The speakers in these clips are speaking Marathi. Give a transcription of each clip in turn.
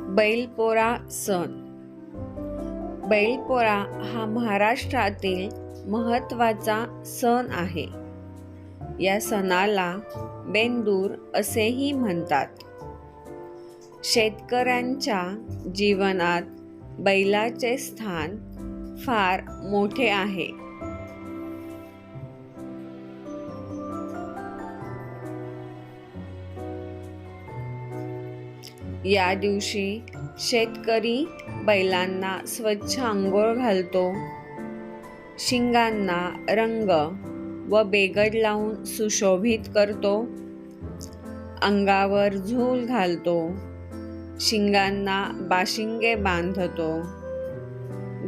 बैलपोळा सण. बैलपोळा हा महाराष्ट्रातील महत्त्वाचा सण आहे. या सणाला बेंदूर असेही म्हणतात. शेतकऱ्यांच्या जीवनात बैलाचे स्थान फार मोठे आहे. या दिवशी शेतकरी बैलांना स्वच्छ आंघोळ घालतो. शिंगांना रंग व बेगड लावून सुशोभित करतो. अंगावर झूल घालतो. शिंगांना बाशिंगे बांधतो.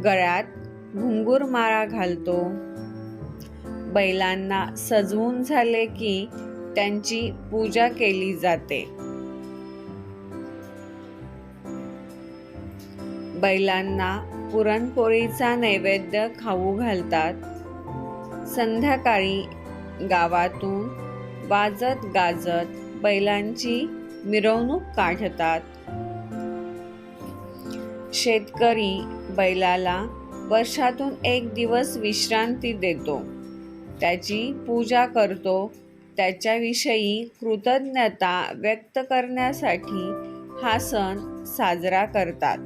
गळ्यात घुंगूर माळा घालतो. बैलांना सजवून झाले की त्यांची पूजा केली जाते. बैलांना पुरणपोळीचा नैवेद्य खाऊ घालतात. संध्याकाळी गावातून वाजत गाजत बैलांची मिरवणूक काढतात. शेतकरी बैलाला वर्षातून एक दिवस विश्रांती देतो. त्याची पूजा करतो. त्याच्याविषयी कृतज्ञता व्यक्त करण्यासाठी हा सण साजरा करतात.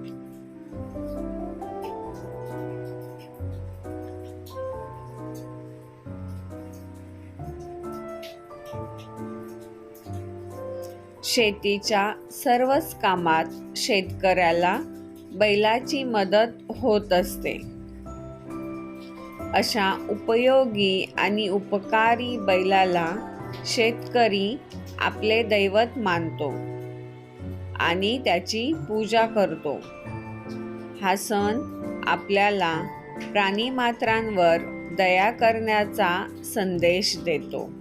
शेतीच्या सर्वच कामात शेतकऱ्याला बैलाची मदत होत असते. अशा उपयोगी आणि उपकारी बैलाला शेतकरी आपले दैवत मानतो आणि त्याची पूजा करतो. हा सण आपल्याला प्राणीमात्रांवर दया करण्याचा संदेश देतो.